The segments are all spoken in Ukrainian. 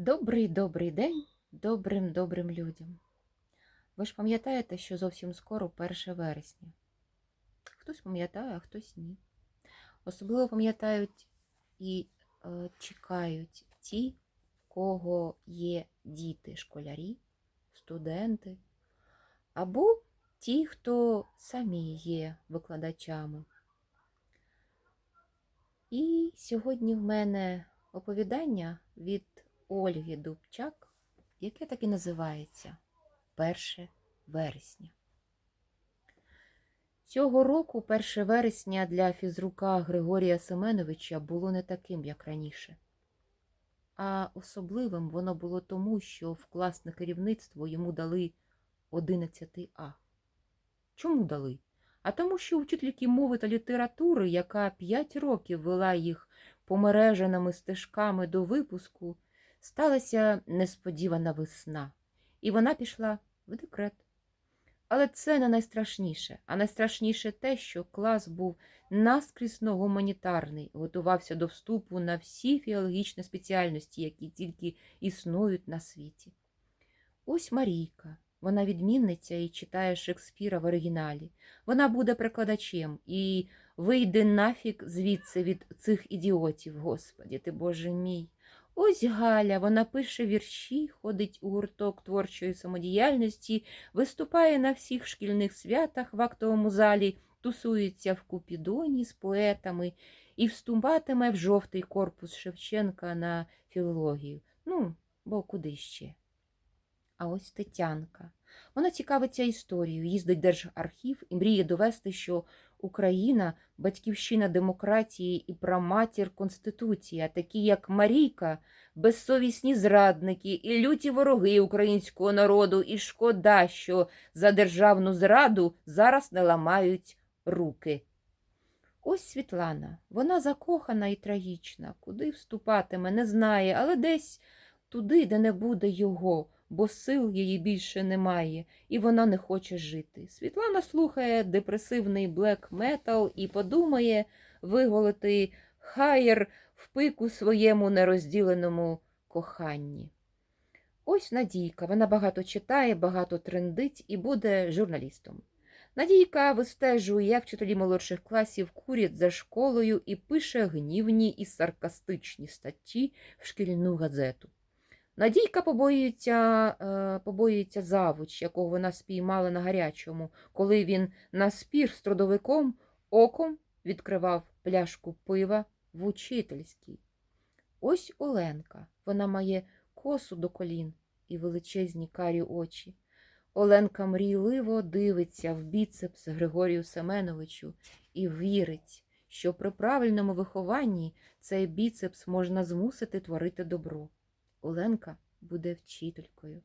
Добрий добрий день добрим добрим людям. Ви ж пам'ятаєте, що зовсім скоро 1 вересня. Хтось пам'ятає, а хтось ні. Особливо пам'ятають і е, чекають ті, кого є діти, школярі, студенти, або ті, хто самі є викладачами. І сьогодні в мене оповідання від Ольги Дубчак, яке так і називається 1 вересня. Цього року 1 вересня для фізрука Григорія Семеновича було не таким, як раніше. А особливим воно було тому, що в класне керівництво йому дали 11 А. Чому дали? А тому, що вчительки мови та літератури, яка 5 років вела їх помереженими стежками до випуску, сталася несподівана весна, і вона пішла в декрет. Але це не найстрашніше, а найстрашніше те, що клас був наскрісно гуманітарний, готувався до вступу на всі філологічні спеціальності, які тільки існують на світі. Ось Марійка, вона відмінниця і читає Шекспіра в оригіналі. Вона буде перекладачем і вийде нафік звідси від цих ідіотів, Господі ти Боже мій. Ось Галя, вона пише вірші, ходить у гурток творчої самодіяльності, виступає на всіх шкільних святах в актовому залі, тусується в Купідоні з поетами і вступатиме в жовтий корпус Шевченка на філологію. Ну, бо куди ще? А ось Тетянка. Вона цікавиться історією, їздить в Держархів і мріє довести, що Україна батьківщина демократії і праматір Конституції, а такі, як Марійка, безсовісні зрадники і люті вороги українського народу, і шкода, що за державну зраду зараз не ламають руки. Ось Світлана, вона закохана і трагічна, куди вступатиме, не знає, але десь туди, де не буде його, бо сил її більше немає, і вона не хоче жити. Світлана слухає депресивний блек метал і подумає виголити хаєр в пику своєму нерозділеному коханні. Ось Надійка, вона багато читає, багато трендить і буде журналістом. Надійка вистежує, як вчителі молодших класів курять за школою і пише гнівні і саркастичні статті в шкільну газету. Надійка побоюється, е, побоюється завуч, якого вона спіймала на гарячому, коли він на спір з трудовиком оком відкривав пляшку пива в учительській. Ось Оленка. Вона має косу до колін і величезні карі очі. Оленка мрійливо дивиться в біцепс Григорію Семеновичу і вірить, що при правильному вихованні цей біцепс можна змусити творити добро. Оленка буде вчителькою,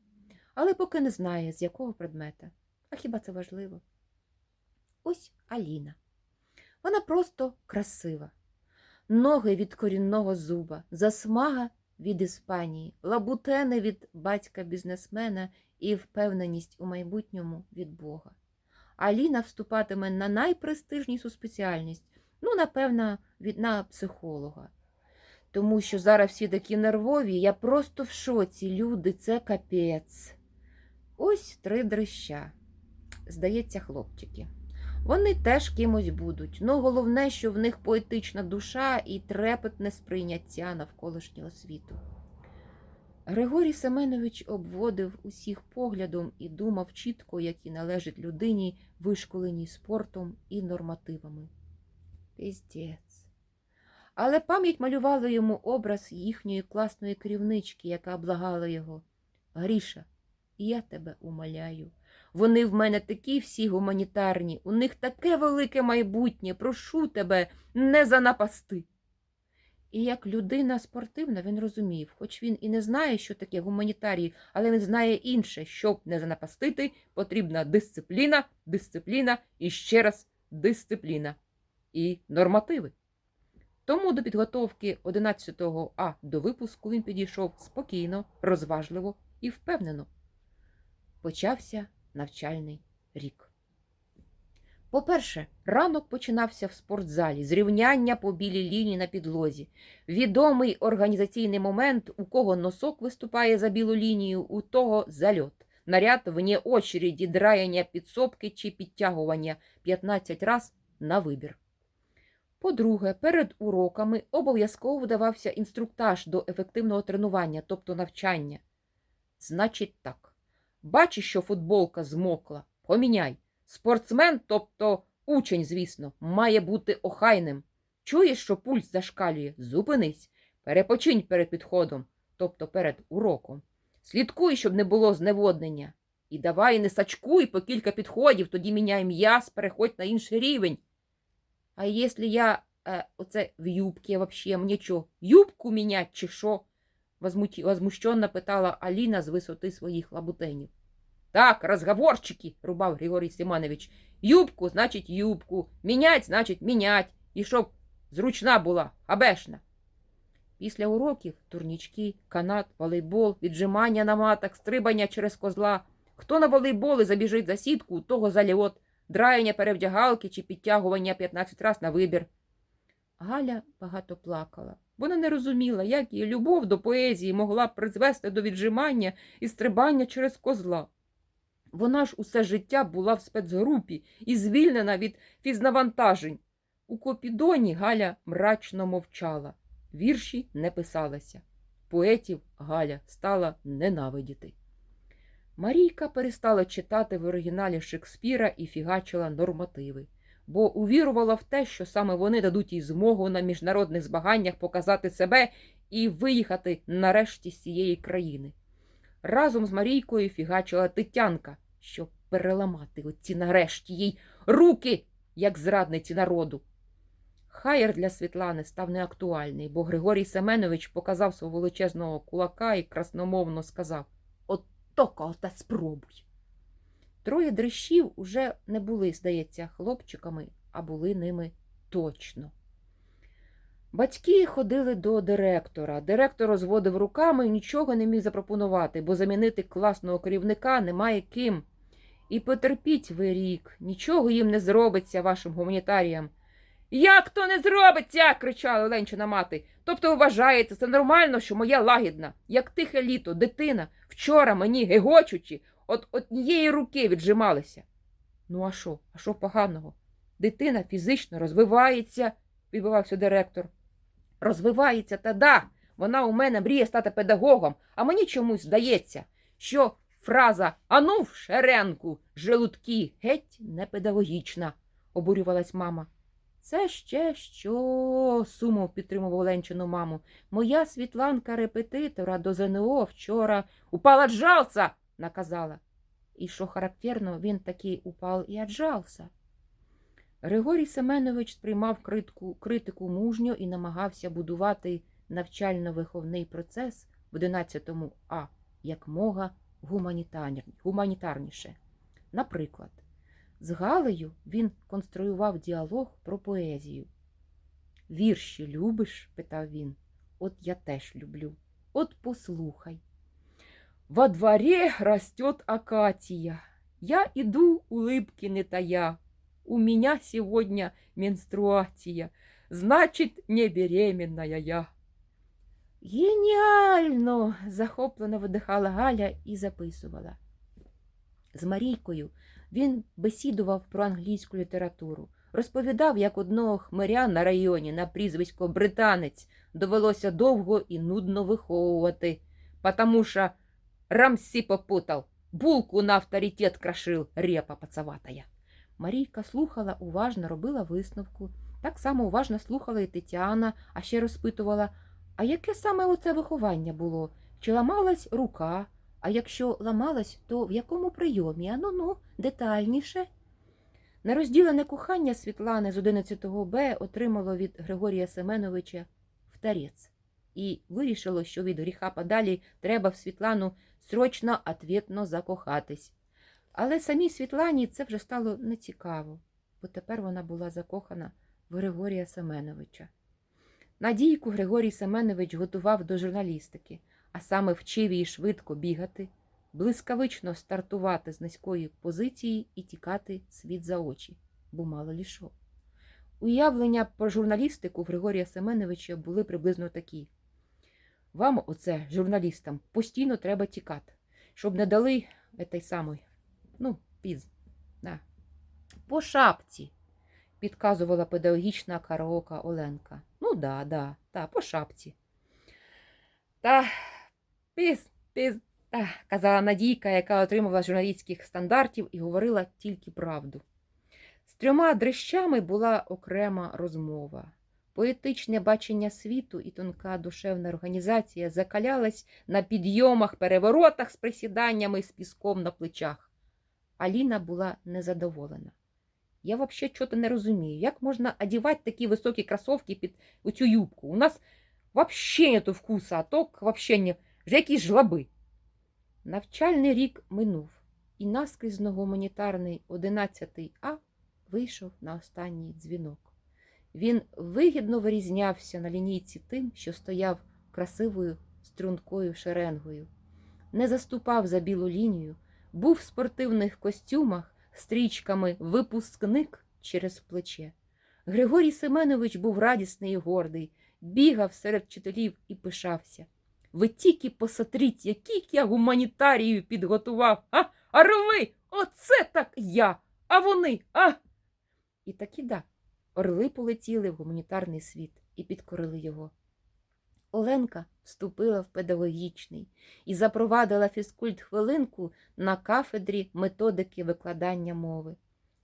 але поки не знає, з якого предмета. А хіба це важливо? Ось Аліна. Вона просто красива. Ноги від корінного зуба, засмага від Іспанії, лабутени від батька бізнесмена і впевненість у майбутньому від Бога. Аліна вступатиме на найпрестижнішу спеціальність, ну, напевно, від на психолога. Тому що зараз всі такі нервові, я просто в шоці. Люди, це капець. Ось три дрища. Здається, хлопчики. Вони теж кимось будуть. Ну, головне, що в них поетична душа і трепетне сприйняття навколишнього світу. Григорій Семенович обводив усіх поглядом і думав чітко, які належить людині, вишколеній спортом і нормативами. Піздець. Але пам'ять малювала йому образ їхньої класної керівнички, яка благала його. Гріша, я тебе умоляю. Вони в мене такі всі гуманітарні, у них таке велике майбутнє, прошу тебе, не занапасти. І як людина спортивна, він розумів, хоч він і не знає, що таке гуманітарії, але він знає інше, щоб не занапастити, потрібна дисципліна, дисципліна і ще раз дисципліна і нормативи. Тому до підготовки 11 А до випуску він підійшов спокійно, розважливо і впевнено. Почався навчальний рік. По-перше, ранок починався в спортзалі з рівняння по білій лінії на підлозі. Відомий організаційний момент, у кого носок виступає за білу лінію, у того зальот. Наряд вне очереді, драяння підсобки чи підтягування 15 раз на вибір. По-друге, перед уроками обов'язково вдавався інструктаж до ефективного тренування, тобто навчання. Значить так. Бачиш, що футболка змокла, поміняй. Спортсмен, тобто учень, звісно, має бути охайним. Чуєш, що пульс зашкалює? Зупинись. Перепочинь перед підходом, тобто перед уроком. Слідкуй, щоб не було зневоднення. І давай не сачкуй по кілька підходів, тоді міняй м'яз, переходь на інший рівень. А якщо я е, оце в юбці вообще, мені що, юбку мінять чи що? Возмущенно питала Аліна з висоти своїх лабутенів. Так, розговорчики, рубав Григорій Семенович. Юбку, значить, юбку. Мінять, значить, мінять. І щоб зручна була, абешна. Після уроків турнічки, канат, волейбол, віджимання на матах, стрибання через козла. Хто на волейболи забіжить за сітку, того зальот, драяння перевдягалки чи підтягування 15 раз на вибір. Галя багато плакала. Вона не розуміла, як її любов до поезії могла б призвести до віджимання і стрибання через козла. Вона ж усе життя була в спецгрупі і звільнена від фізнавантажень. У Копідоні Галя мрачно мовчала. Вірші не писалися. Поетів Галя стала ненавидіти. Марійка перестала читати в оригіналі Шекспіра і фігачила нормативи, бо увірувала в те, що саме вони дадуть їй змогу на міжнародних змаганнях показати себе і виїхати нарешті з цієї країни. Разом з Марійкою фігачила Тетянка, щоб переламати оці нарешті їй руки, як зрадниці народу. Хаєр для Світлани став неактуальний, бо Григорій Семенович показав свого величезного кулака і красномовно сказав От тока та спробуй. Троє дрищів уже не були, здається, хлопчиками, а були ними точно. Батьки ходили до директора. Директор розводив руками і нічого не міг запропонувати, бо замінити класного керівника немає ким. І потерпіть ви рік, нічого їм не зробиться вашим гуманітаріям. Як то не зробиться? кричала Оленчина мати. Тобто ви вважаєте, це нормально, що моя лагідна, як тихе літо, дитина, вчора мені гегочучи, от однієї руки віджималися. Ну, а що? А що поганого? Дитина фізично розвивається, відбивався директор. Розвивається, та да. Вона у мене мріє стати педагогом, а мені чомусь здається, що фраза Ану в шеренку, желудки геть не педагогічна, обурювалась мама. Це ще що, сумов підтримував Оленчину маму. Моя Світланка репетитора до ЗНО вчора упала отжался, наказала. І що характерно, він таки упав і отжался. Григорій Семенович сприймав критику, критику мужньо і намагався будувати навчально-виховний процес в 11 А як мога гуманітарніше. Наприклад, з Галею він конструював діалог про поезію. Вірші любиш? питав він. От я теж люблю. От послухай. Во дворе растет акатия. Я иду, улыбки не тая. У меня сегодня менструация. Значит, не беременная я. Геніально! захоплено видихала Галя і записувала. З Марійкою він бесідував про англійську літературу, розповідав, як одного хмиря на районі на прізвисько британець довелося довго і нудно виховувати, потому що Рамсі попутав, булку на авторитет крошил, репа пацаватая. Марійка слухала уважно, робила висновку. Так само уважно слухала і Тетяна, а ще розпитувала, а яке саме оце виховання було? Чи ламалась рука? А якщо ламалась, то в якому прийомі? Ану ну, детальніше. Нерозділене кохання Світлани з 11 Б отримало від Григорія Семеновича втарець. І вирішило, що від гріха подалі треба в Світлану срочно ответно закохатись. Але самій Світлані це вже стало нецікаво, бо тепер вона була закохана в Григорія Семеновича. Надійку Григорій Семенович готував до журналістики, а саме вчив її швидко бігати, блискавично стартувати з низької позиції і тікати світ за очі. бо мало лі що. Уявлення про журналістику Григорія Семеновича були приблизно такі. Вам, оце, журналістам, постійно треба тікати, щоб не дали этой самої, ну, піз, да. По шапці, підказувала педагогічна караока Оленка. Ну да, да, та, по шапці. Та піз, піз, казала Надійка, яка отримувала журналістських стандартів і говорила тільки правду. З трьома дрищами була окрема розмова. Поетичне бачення світу і тонка душевна організація закалялась на підйомах, переворотах з присіданнями з піском на плечах. Аліна була незадоволена. Я взагалі чого не розумію, як можна одягати такі високі кросовки під оцю юбку? У нас взагалі нету вкуса, а ток взагалі не вже якісь жлоби. Навчальний рік минув, і наскрізно гуманітарний 11 А вийшов на останній дзвінок. Він вигідно вирізнявся на лінійці тим, що стояв красивою стрункою шеренгою, не заступав за білу лінію, був в спортивних костюмах, стрічками випускник через плече. Григорій Семенович був радісний і гордий, бігав серед вчителів і пишався. Ви тільки посотріть, яких я гуманітарію підготував, а? Орли! Оце так я! А вони, а? І таки да. Орли полетіли в гуманітарний світ і підкорили його. Оленка вступила в педагогічний і запровадила фізкульт хвилинку на кафедрі методики викладання мови.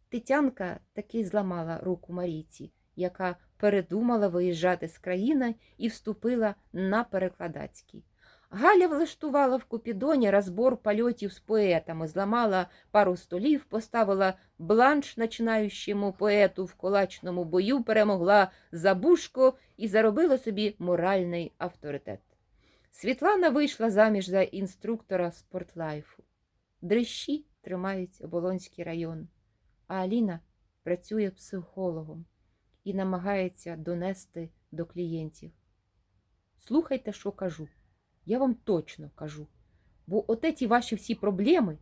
Тетянка таки зламала руку Марійці, яка передумала виїжджати з країни і вступила на перекладацький. Галя влаштувала в Купідоні розбор польотів з поетами, зламала пару столів, поставила бланш начинаючому поету в кулачному бою, перемогла Забушко і заробила собі моральний авторитет. Світлана вийшла заміж за інструктора спортлайфу. Дрищі тримають Оболонський район, а Аліна працює психологом і намагається донести до клієнтів. Слухайте, що кажу. Я вам точно кажу. Бо от ці ваші всі проблеми,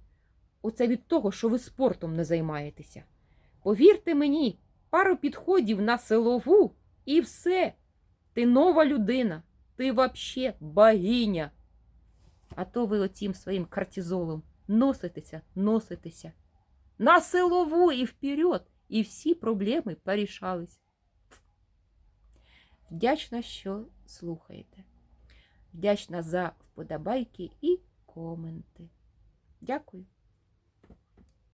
оце від того, що ви спортом не займаєтеся. Повірте мені, пару підходів на силову і все. Ти нова людина, ти вообще богиня. А то ви оцім своїм кортизолом носитеся, носитеся. На силову і вперед, і всі проблеми порішались. Вдячна, що слухаєте. Вдячна за вподобайки і коменти. Дякую.